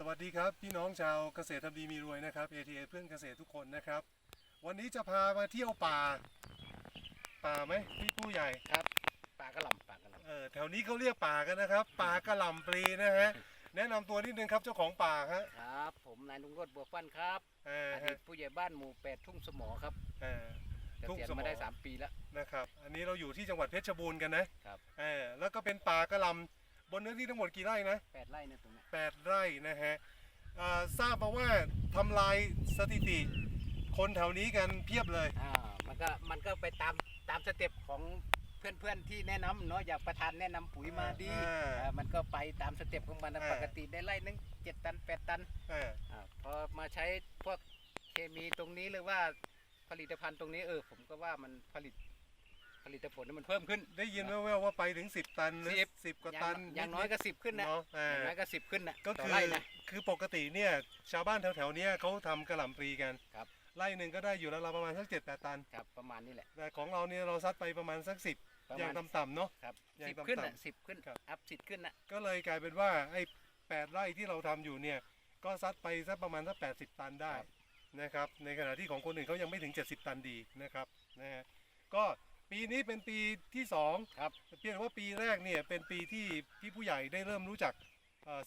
สวัสดีครับ พี่น้องชาวเกษตรทำดีมีรวยนะครับ ATA เพื่อนเกษตรทุกคนนะครับ วันนี้จะพามาเที่ยวป่า ป่าไหมพี่ผู้ใหญ่ครับปลากระหล่ำปลากระหล่เออแถวนี้เขาเรียกป่ากันนะครับ ป่ากระหล่ำปลีนะฮะแนะนำตัวนิดนึงครับเจ้าของป่าฮะำครับ ผมนายลุงรถบัวปั้นครับเอออดีฮะตผู้ใหญ่บ้านหมู่แปดทุ่งสมอครับเออ เกทุ่งษียณสมอ มาได้ 3 ปีแล้ว นะครับ อันนี้เราอยู่ที่จังหวัดเพชรบูรณ์กันนะครับ เออแล้วก็เป็นป่ากระหล่ำ บนเนื้อที่ทั้งหมดกี่ไร่นะ8ไร่นะตรงเนี้ยแปดไร่นะฮะอ่าทราบมาว่าทำลายสถิติ คนแถวนี้กันเพียบเลย อ่ามันก็มันก็ไปตามตามสเต็ปของเพื่อนๆที่แนะนำเนาะอยากประทานแนะนำปุ๋ยมาดีอ่าอ่ามันก็ไปตามสเต็ปของมันนะอ่า ปกติได้ไร่หนึงเจ็ดตันแปดตันเอออ่าพอมาใช้พวกเคมีตรงนี้หรือว่าผลิตภัณฑ์ตรงนี้เออผมก็ว่ามันผลิต ผลิตผลมันเพิ่มขึ้น ได้ยินแว่วๆว่าไปถึง 10 ตันหรือสิบสิบกว่าอย่างตัน อย่างน้อยก็สิบขึ้นนะเนาะเอออย่างน้อยก็สิบขึ้นนะก็ต่คือไร่นะคือปกติเนี่ยชาวบ้านแถวๆเนี้ยเขาทำกระหล่ำปลีกันครับไร่หนึ่งก็ได้อยู่แล้วเราประมาณสักเจ็ดแปดตันครับประมาณนี้แหละแต่ของเราเนี่ยเราซัดไปประมาณสักสิบประอย่ามาณงต่ำๆเนาะครับอย่างสิบต่ำๆขึ้นอะสิบขึ้นครับอัพสิบขึ้นอะก็เลยกลายเป็นว่าไอ้แปดไร่ที่เราทำอยู่เนี่ยก็ซัดไปสักประมาณสักแปดสิบตันได้ครับนะครับในขณะที่ของคนอื่นเขายังไม่ถึง70ตันดีนะครับนะฮะก็ ปีนี้เป็นปีที่สองครับเพียงแต่ว่าปีแรกเนี่ยเป็นปีที่พี่ผู้ใหญ่ได้เริ่มรู้จักเอ่อ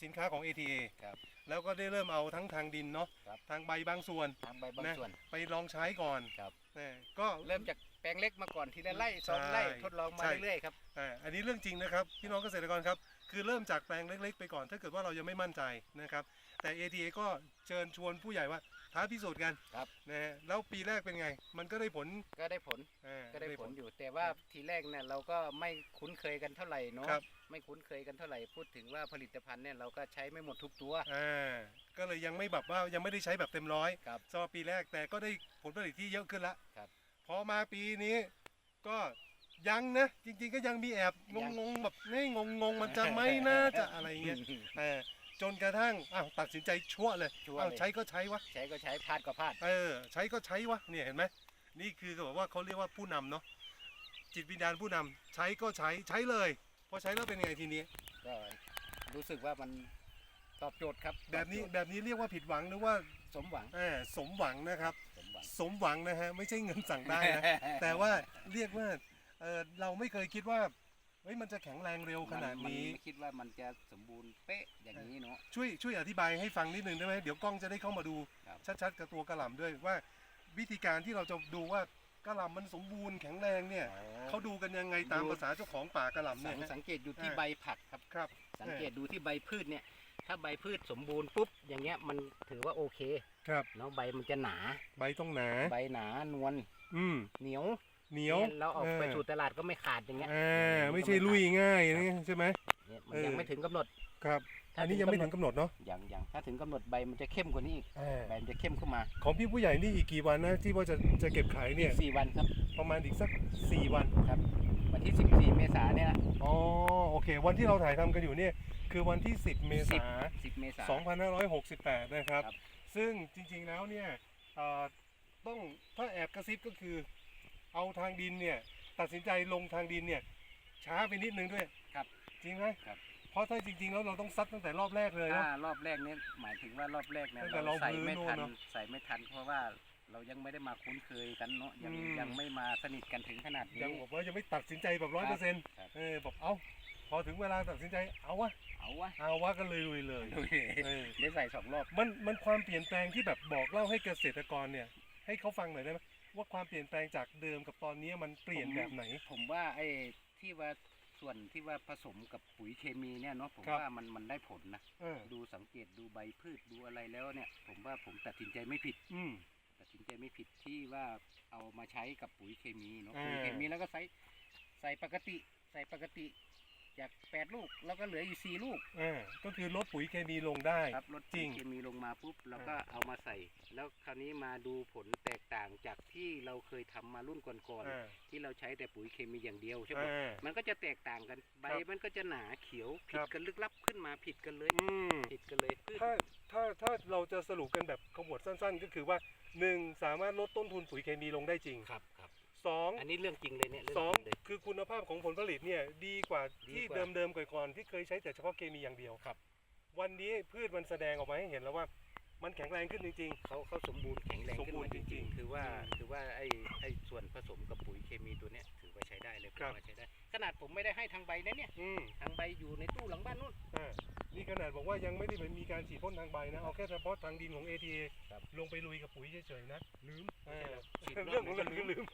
สินค้าของ ATA ครับแล้วก็ได้เริ่มเอาทั้งทางดินเนาะครับ ทางใบบางส่วนทางใบบางนะส่วน ไปลองใช้ก่อนครับ นะก็ เริ่มจากแปลงเล็กมาก่อนทีละไร่สองใช่ไร่ทดลองมาใช่ เรื่อยๆครับ อ่าอันนี้เรื่องจริงนะครับพี่น้องเกษตรกรครับ คือเริ่มจากแปลงเล็ก ๆ ไปก่อน ถ้าเกิดว่าเรายังไม่มั่นใจนะครับ แต่ ATA ก็เชิญชวนผู้ใหญ่ว่าท้าพิสูจน์กันครับ นะฮะแล้วปีแรกเป็นไง มันก็ได้ผลก็ได้ผลอ่า ก็ได้ผลอยู่ แต่ว่าทีแรกเนี่ยเราก็ไม่คุ้นเคยกันเท่าไหร่เนาะครับ ไม่คุ้นเคยกันเท่าไหร่พูดถึงว่าผลิตภัณฑ์เนี่ยเราก็ใช้ไม่หมดทุกตัว อ่าก็เลยยังไม่แบบว่ายังไม่ได้ใช้แบบเต็มร้อยครับสำหรับปีแรกแต่ก็ได้ผลผลิตที่เยอะขึ้นละครับ พอมาปีนี้ก็ยังนะจริง ๆ ก็ยังมีแอบงยังงๆแบบนี่งงงๆมันจะไหมนะจะอะไรเงี้ยเออจนกระทั่งอ้าวตัดสินใจชั่วเลยชั่วอ้าวเลยใช้ก็ใช้วะใช้ก็ใช้พลาดก็พลาด เออใช้ก็ใช้วะเนี่ยเห็นไหมนี่คือก็บอกว่าเขาเรียกว่าผู้นำเนาะจิตวิญญาณผู้นำใช้ก็ใช้ใช้เลย พอใช้แล้วเป็นไงทีนี้ ก็รู้สึกว่ามันตอบโจทย์ครับแบบนี้ตอโจทย์แบบนี้เรียกว่าผิดหวังหรือว่าสมหวังเออสมหวังนะครับ สมหวัง สมหวังนะฮะไม่ใช่เงินสั่งได้นะ แต่ว่าเรียกว่าเออเราไม่เคยคิดว่าเฮ้ยมันจะแข็งแรงเร็วขนาดนี้ มัไม่คิดว่ามันจะสมบูรณ์เป๊ะอย่างนี้เนาะ ช่วยช่วยอธิบายให้ฟังนิดนึงได้ไหมเดี๋ยวกล้องจะได้เข้ามาดู ครับ ชัดๆกับตัวกระหล่ำด้วยว่า วิธีการที่เราจะดูว่าก ระหล่ำมันสมบูรณ์แข็งแรงเนี่ยเขาดูกันยังไงตามภาษาเจ้าของป่ากระหล่ำสัเนี่ยงฮะสังเกตอยู่ที่อ่าใบผักครับครับ สังเกตดูที่ใบพืชเนี่ย ถ้าใบพืชสมบูรณ์ปุ๊บอย่างเงี้ยมันถือว่าโอเคครับเนาะใบมันจะหนา ใบต้องหนา ใบหนานวลอืมเหนียวเหนียวนี่เราออกไปสู่ตลาดก็ไม่ขาดอย่างเงี้ยอ่าไม่ใช่ลุยง่ายนี่ใช่ไหม เนี่ยมันเออยังไม่ถึงกำหนดครับถ้าอันนี้ยังไม่ถึงกำหนดเนาะยังยังถ้าถึงกำหนดใบมันจะเข้มกว่านี้อีกอ่าใบมันจะเข้มขึ้นมา ของพี่ผู้ใหญ่นี่อีกกี่วันนะที่ว่าจะจะเก็บขายเนี่ยสี่วันครับ ประมาณอีกสัก4วันครับ วันที่14เมษายนเนี่ยนะอ๋อโอเค วันที่เราถ่ายทำกันอยู่เนี่ยคือวันที่10เมษายน10เมษายน2568นะครับครับ ซึ่งจริงๆแล้วเนี่ยเอ่อต้องถ้าแอบกระซิบก็คือ เอาทางดินเนี่ยตัดสินใจลงทางดินเนี่ยช้าไปนิดนึงด้วยครับ จริงไหมครับ เพราะถ้าจริง ๆ แล้วเราต้องซัดตั้งแต่รอบแรกเลยนะ ถ้ารอบแรกเนี่ยหมายถึงว่ารอบแรกเนี่ยตั้งแต่เราใส่เราไม่พื้นทันโน่นเนอะใส่ไม่ทัน เพราะว่าเรายังไม่ได้มาคุ้นเคยกันเนาะยังอืม ยังไม่มาสนิทกันถึงขนาดนี้ยังบอกว่ายังไม่ตัดสินใจแบบร้อยเปอร์เซ็นต์ครับเออบอกเอาพอถึงเวลาตัดสินใจเอาวะเอาวะเอาวะก็เลยลุยเลยเออได้ใส่สองรอบ มันมันความเปลี่ยนแปลงที่แบบบอกเล่าให้เกษตรกรเนี่ย ให้เขาฟังหน่อยได้ไหมว่าความเปลี่ยนแปลงจากเดิมกับตอนนี้มันเปลี่ยนแบบไหน ผมว่าไอ้ที่ว่า ส่วนที่ว่าผสมกับปุ๋ยเคมีเนี่ยเนาะผมครับ ว่ามันมันได้ผลนะเออดูสังเกตดูใบพืชดูอะไรแล้วเนี่ย ผมว่าผมตัดสินใจไม่ผิด อืม ตัดสินใจไม่ผิดที่ว่าเอามาใช้กับปุ๋ยเคมีเนาะอ่าปุ๋ยเคมีแล้วก็ใส่ใส่ปกติ ใส่ปกติ จากแปดลูกแล้วก็เหลืออยู่สี่ลูกอ่าก็คือลดปุ๋ยเคมีลงได้ครับลดจริปุ๋ยงเคมีลงมาปุ๊บแล้วก็เอามาใส่ แล้วคราวนี้มาดูผลแตกต่างจากที่เราเคยทำมารุ่นก่อนอ่าๆที่เราใช้แต่ปุ๋ยเคมีอย่างเดียวใช่ไหมอ่ามันก็จะแตกต่างกันใบครับมันก็จะหนาเขียวผิครัดบกันลึกลับขึ้นมาผิดกันเลยอืม ผิดกันเลยพืช ถ้าถ้าถ้าเราจะสรุปกันแบบขมวดสั้นๆ ก็คือว่าหนึ่งสามารถลดต้นทุนปุ๋ยเคมีลงได้จริงครับครับ สองอันนี้เรื่องจริงเลยเนี่ยเรื่สองจริเลย คือคุณภาพของผลผลิตเนี่ยดีกว่าดีที่กว่า เดิมๆก่อนๆที่เคยใช้แต่เฉพาะเคมีอย่างเดียวครับ วันนี้พืชมันแสดงออกมาให้เห็นแล้วว่า มันแข็งแรงขึ้นจริง เขาเขาสมบูรณ์แข็งแรงขึ้นสมบูรมาณ์จจริริงงๆ ๆ คือว่าอืมคือ ว่าไอ้ไอ้ส่วนผสมกับปุ๋ยเคมีตัวเนี้ยถือว่าใช้ได้เลยผมครับว่าใช้ได้ ขนาดผมไม่ได้ให้ทางใบนะเนี่ยๆอืมทางใบอยู่ในตู้หลังบ้านนู่น อ่านี่ขนาดบอกว่ายังไม่ได้มีการฉีดพ่นทางใบนะ เอาแค่เฉพาะทางดินของ ATA ครับ ลงไปลุยกับปุ๋ยเฉยๆนะ ลืมไม่ใช่หรอกฉีดเรื่องของเรื่องคือลืม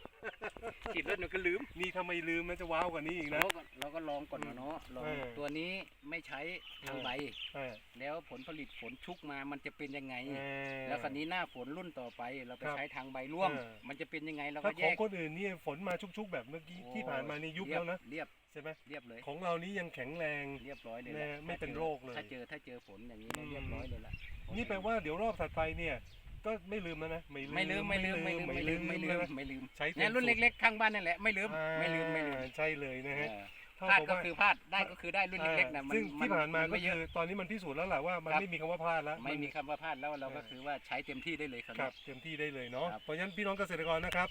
ฉีดรถมันก็ลืม นี่ทำไมลืมมันจะว้าวกว่านี้อีกนะ เราก็เราก็ลองก่อนนะเนาะลองเออ ตัวนี้ไม่ใช้ทางใบอ่าแล้วผลผลิตฝนชุกมามันจะเป็นยังไงอ่าแล้วคราวนี้หน้าฝนรุ่นต่อไป เราไปครับใช้ทางใบร่วงเออ มันจะเป็นยังไงเราถ้าก็ขแยองกคนอื่นนี่ฝนมาชุกๆ แบบเมื่อกี้ที่ผ่านมานี่ยุบแล้วนะเรียบใช่ไหมเรียบเลย ของเรานี้ยังแข็งแรง เรียบร้อยเลยแน่ละไม่เป็นโรคเลยถ้าเจอถ้าเจอฝนอย่างนี้อืนะมเรียบร้อยเลยละนี่แปลว่าเดี๋ยวรอบถัดไปเนี่ย ก็ไม่ลืมแล้วนะ ไม่ลืมไม่ลืมไม่ลืมไม่ลืมไม่ลืมไม่ลืมนะไม่ลืมใช้ต็เนี่ยรุ่นสูตเล็กๆข้างบ้านนั่นแหละไม่ลืมไม่ลืมไม่ลืมอ่าใช่เลยนะฮะเออเท่าพลาดกับก็ว่าคือพลาดได้ก็คือได้รุ่นเล็กๆนะอ่าซึ่งที่ผ่านมาก็ไม่เยคือะอตอนนี้มันพิสูจน์แล้วแหละว่ามันครับไม่มีคำว่าพลาดแล้วไม่มีคำว่าพลาดแล้วเราก็เออคือว่าใช้เต็มที่ได้เลยครับครับเต็มที่ได้เลยเนาะครับเพราะฉะนั้นพี่น้องเกษตรกรนะครับ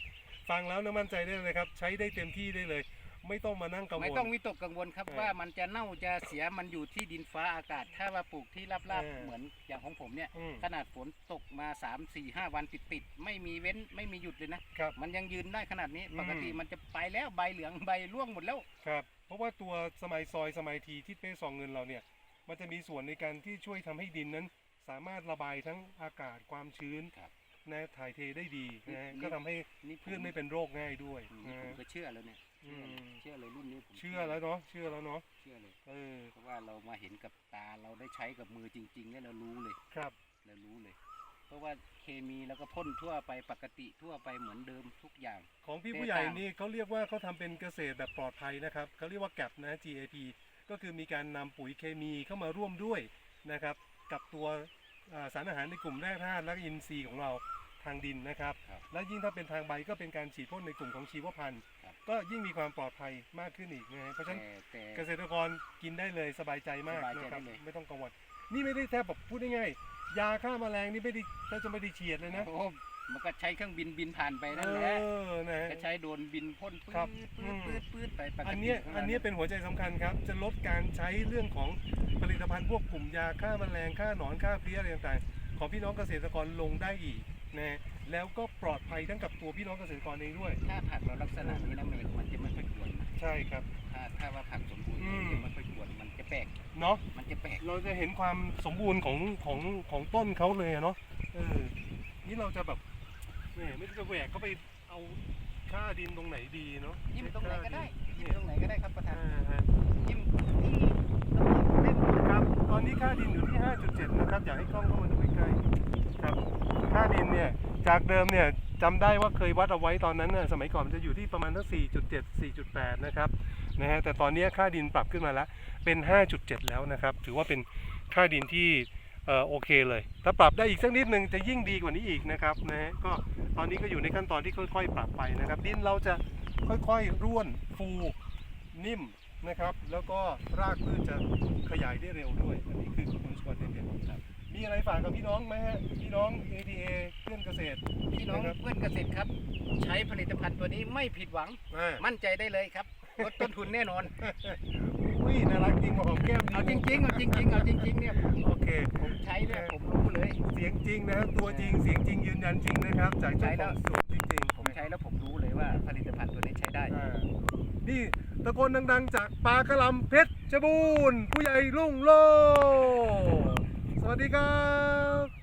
ฟังแล้วนะมั่นใจได้เลยครับ ใช้ได้เต็มที่ได้เลย ไม่ต้องมานั่งกังวล ไม่ต้องวิตกกังวลครับเออว่ามันจะเน่าจะเสียมันอยู่ที่ดินฟ้าอากาศ ถ้าว่าปลูกที่ราบเออๆเหมือนอย่างของผมเนี่ย อืม ขนาดฝนตกมา3 4 5 วันติดๆไม่มีเว้นไม่มีหยุดเลยนะ ครับ มันยังยืนได้ขนาดนี้อืมปกติมันจะไปแล้วใบเหลืองใบร่วงหมดแล้ว ครับ เพราะว่าตัวสมัยซอยสมัยทีที่เป้ซองเงินเราเนี่ย มันจะมีส่วนในการที่ช่วยทำให้ดินนั้น สามารถระบายทั้งอากาศความชื้น ครับ นะถ่ายเทได้ดีนะฮะนี่ ก็ทำให้นี่พืชไม่เป็นโรคง่ายด้วยอืมนะผมฮะก็เชื่อแล้วเนี่ยอืมเชื่อเลยรุ่นนี้ผมเชื่อแล้วเนาะเชื่อแล้วเนาะเชื่อเลย เออเพราะว่าเรามาเห็นกับตาเราได้ใช้กับมือจริงๆเนี่ยเรารู้เลย ครับ เรารู้เลย เพราะว่าเคมีแล้วก็พ่นทั่วไปปกติทั่วไปเหมือนเดิมทุกอย่าง ของพี่แตกผู้ใหญ่ต่างนี่เขาเรียกว่าเขาทำเป็นเกษตรแบบปลอดภัยนะครับเขาเรียกว่าแก p นะ GAP ก็คือมีการนำปุ๋ยเคมีเข้ามาร่วมด้วยนะครับ กับตัวอ่าสารอาหารในกลุ่มแร่ธาตุและอินทรีย์ของเรา ทางดินนะครับ ครับและยิ่งถ้าเป็นทางใบก็เป็นการฉีดพ่นในกลุ่มของชีวพันธุ์ ครับ ก็ยิ่งมีความปลอดภัยมากขึ้นอีกนะฮะเพราะฉะนั้นแต่แต่เกษตรกรกินได้เลยสบายใจมากสบายใจนะครับได้เลย ไม่ต้องกังวลนี่ไม่ได้แทบแบบพูดง่ายๆยาฆ่าแมลงนี่ไม่ได้ถ้าจะไม่ได้เฉียดเลยนะโอ้มันก็ใช้เครื่องบินบินผ่านไปเอนั่นแหละอนะฮะ ก็ใช้โดรนบินพ่นปื๊ครัดบปื๊อืดม ปื๊ดปื๊ดไปปกติอันเนี้ยข้างหอันเนี้ยเป็นหัวใจสำคัญครับ จะลดการใช้เรื่องของผลิตภัณฑ์พวกกลุ่มยาฆ่าแมลงฆ่าหนอนฆ่าเพลี้ยอะไรต่างๆ ของพี่น้องเกษตรกรลงได้อีก นะฮะแล้วก็ปลอดภัยทั้งกับตัวพี่น้องเกษตรกรเองด้วย ถ้าผักเราลักษณะนี้นะมันมันจะไม่ค่อยกวนนะใช่ครับ ถ้าถ้าว่าผักสมบูรณ์อืมมันจะไม่ค่อยกวนมันจะแปลกเนาะมันจะแปลกเราจะเห็นความสมบูรณ์ของของของต้นเขาเลยอะเนาะเออนี่เราจะแบบแหมไม่รู้จะแหวกก็ไปเอาค่าดินตรงไหนดีเนาะยิ้มตรงไหนก็ได้ยิ้มเนี่ยตรงไหนก็ได้ครับประธานอ่าฮะยิ้มที่ตรงนี้เล่นครับตอนนี้ค่าดินอยู่ที่ 5.7 นะครับ อยากให้กล้องเข้ามาดูใกล้ๆครับ ค่าดินเนี่ย จากเดิมเนี่ยจำได้ว่าเคยวัดเอาไว้ตอนนั้นน่ะสมัยก่อนมันจะอยู่ที่ประมาณทั้ง4.7 4.8 นะครับนะฮะแต่ตอนนี้ค่าดินปรับขึ้นมาแล้วเป็น 5.7 แล้วนะครับ ถือว่าเป็นค่าดินที่เอ่อโอเคเลย ถ้าปรับได้อีกสักนิดนึงจะยิ่งดีกว่านี้อีกนะครับนะฮะก็ตอนนี้ก็อยู่ในขั้นตอนที่ค่อย ๆ ปรับไปนะครับ ดินเราจะค่อยๆร่วนฟูนิ่มนะครับ แล้วก็รากพืชจะขยายได้เร็วด้วยอันนี้คือ อะไรฝากกับพี่น้องไหมฮะพี่น้อง ATA เพื่อนเกษตรพี่น้องนะครับเพื่อนเกษตรครับ ใช้ผลิตภัณฑ์ตัวนี้ไม่ผิดหวัง อ่ามั่นใจได้เลยครับลดต้นทุนแน่นอน อุ้ยน่ารักจริงมาหอมแก้มดีเอาจริงๆเอาจริงๆเอาจริงๆเนี่ยโอเค ผมใช้เนี่ยผมรู้เลย เสียงจริงนะฮะตัวจริงเสียงจริงยืนยันจริงนะครับ จากเจ้าใช้ขแล้อวงสวนจริงๆผมใช้แล้วผมรู้เลยว่าผลิตภัณฑ์ตัวนี้ใช้ได้ อ่านี่ตะโกนดังๆ จากปากกระหลำเพชรบูรณ์ผู้ใหญ่ลุ่งโลดส สวัสดีครับ